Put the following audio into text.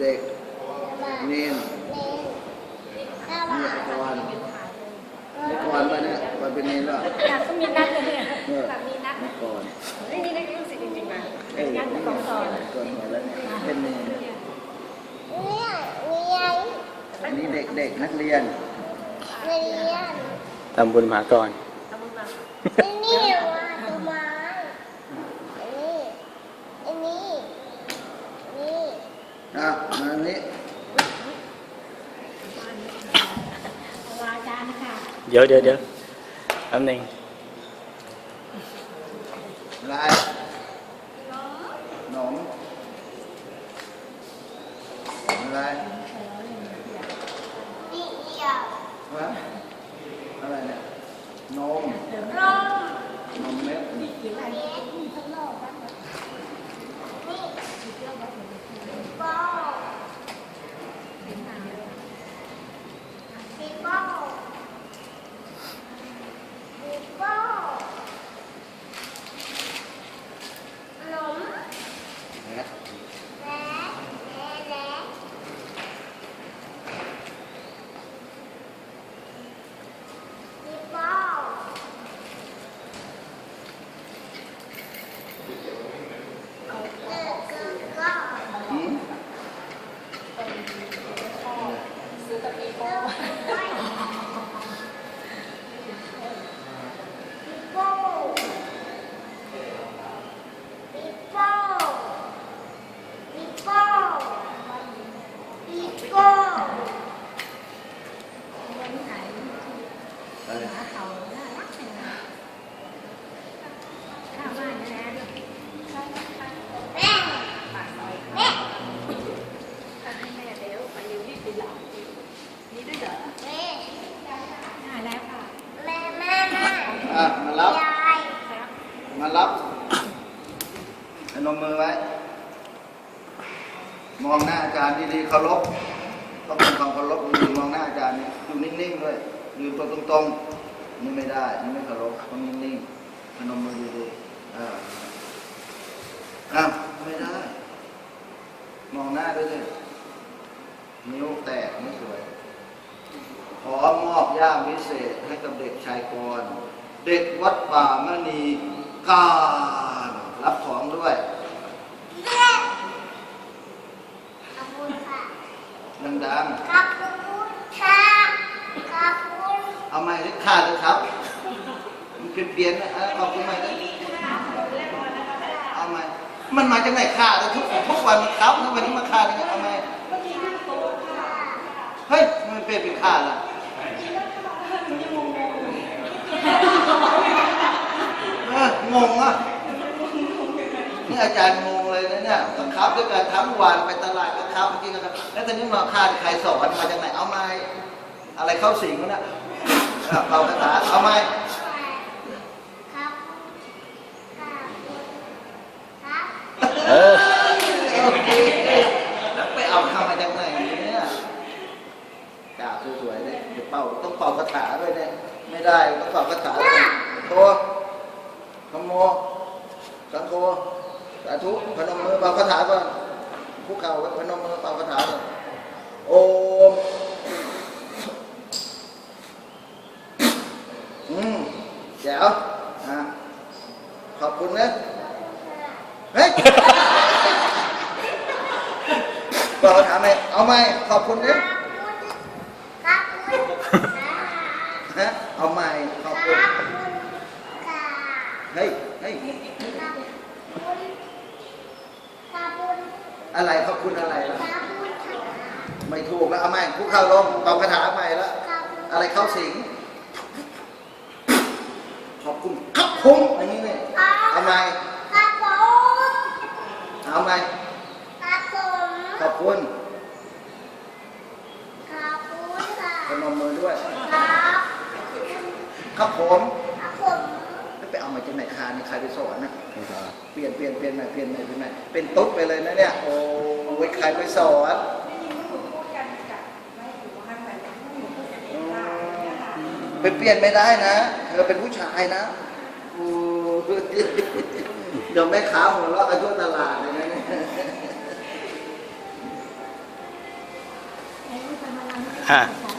เด็ก เนนเน้นถ้านี่ว่าก่อนก่อนไปเนี่ยก่อนเป็นเนนแล้วอยากก็มีนัดเลยเนี่ยเออแบบมีนัดเมื่อก่อนนี่นี่ได้รู้สึกจริงๆมาเอ้ยนัดกองสอนก่อนก่อนแล้วเนี่ยเป็นเนนเนี่ยมีไงอันนี้เด็กเด็กนักเรียน นักเรียนทำบุญมาก่อนทำบุญมาต้นไม้อันนี้อันนี้นี่ อะมาอันนี้ ลาอาจารย์นะคะ เดี๋ยวเดี๋ยวเดี๋ยวแป๊บหนึงลายหนมอะไรนี่เดียววะอะไรเนี่ยนมร่มนมเม็ด เม็ดนี่บอลมีบอลมีบอลขนม แม็ด และและและมีบอล เออก็ก็ อืม ซื้อตะปีโป้ ไม่ปีโป้ปีโป้ปีโป้ปีโป้ วันไหน อะไร หาเขาน่ารักจังเลยข้าวบ้านนะนะ แม่ ปากซอย แม่ ให้แม่เดี๋ยวไปอยู่ที่ปีหลังนี่ด้วยเหรอ แม่ ได้แล้วค่ะ แม่แม่แม่ อะมารับยายครับ มารับพนมมือไว้ มองหน้าอาจารย์ดีๆเคารพต้องเป็นความเคารพดีๆมองหน้าอาจารย์นี่อยู่นิ่งๆด้วยยืนตัวตรงๆ นี่ไม่ได้ นี่ไม่เคารพต้องนิ่งๆพนมมือดีๆอ่าอ้าวไม่ได้ มองหน้าด้วยสินิ้วแตกไม่สวย ขอมอบย่ามพิเศษให้กับเด็กชายกร เด็กวัดป่ามณีการรับของด้วยแม่ขอบคุณค่ะดังขอบคุณค่ะขอบคุณๆ เอาไม้เล็กขาดเลยครับ มันเปลี่ยนเปลี่ยนๆนะเออขอบคุณไหมนะเอาไม้มันมาจากไหนขาดเลยทุกทุกวันมันครับแล้ววันนี้มาขาดยังไงเอาไม้เฮ้ยมันเป็นเป็นขาดล่ะเอองงอะนี่ อาจารย์งงเลยนะเนี่ยบังคับด้วยการทั้งวันไปตลาดก็ครับเมื่อกี้ก็ครับแล้วตอนนี้มาขาดใครสอนมาจากไหนเอาไม้อะไรเข้าสิงวะเนี่ยอะเป่ากระถาเอาไม้ครับครับครับเออแล้วไปเอาคำมาจากไหนเนี่ยกราบสวยๆเลยเดี๋ยวเป่าต้องเป่าคาถาด้วยเนี่ยไม่ได้ต้องเป่าคาถาโตธโมสังโฆ สาธุพนมมือเป่าคาถาก่อนผู้เก่าพนมมือเป่าคาถาก่อนโอมอืมแจ๋วอะขอบคุณนะเฮ้ยบอกถามไหมเอาไหมขอบคุณขนะอบคุณขอบคุณค่ะฮะเอาไหมขอบขคุณอบคุณค่ะเฮ้ยเฮ้ย ขอบคุณขอบคุณ อะไรขอบ คุณอะไรล่ะขอบคุณค่ะไม่ถูกแล้วเอาไหมคุกเข่าลงเป่าคาถาใหม่แล้วขอบคุณอะไรเข้าสิงขอบคุณครับผมอย่างนี้เนี่ยเอาไหมขอบคุณเอาไหมขอบคุณขอบคุณขอบคุณค่ะพนมมือด้วย ครับครับผมขอบคุณไป เอามาจากไหนคานี่ใครไปสอนนะเปลี่ยนเปลี่ยนเปลี่ยนใหม่เปลี่ยนใหม่เปลี่ยนใหม่เป็นตุ๊ดไปเลยนะเนี่ยโอ้ยใครไปสอนไปเปลี่ยนไม่ได้นะเธอเป็นผู้ชายนะโอ้ยเดี๋ยวแม่ค้าหัวเราะกันทั่วตลาดเลยนะเนี่ยอะใช่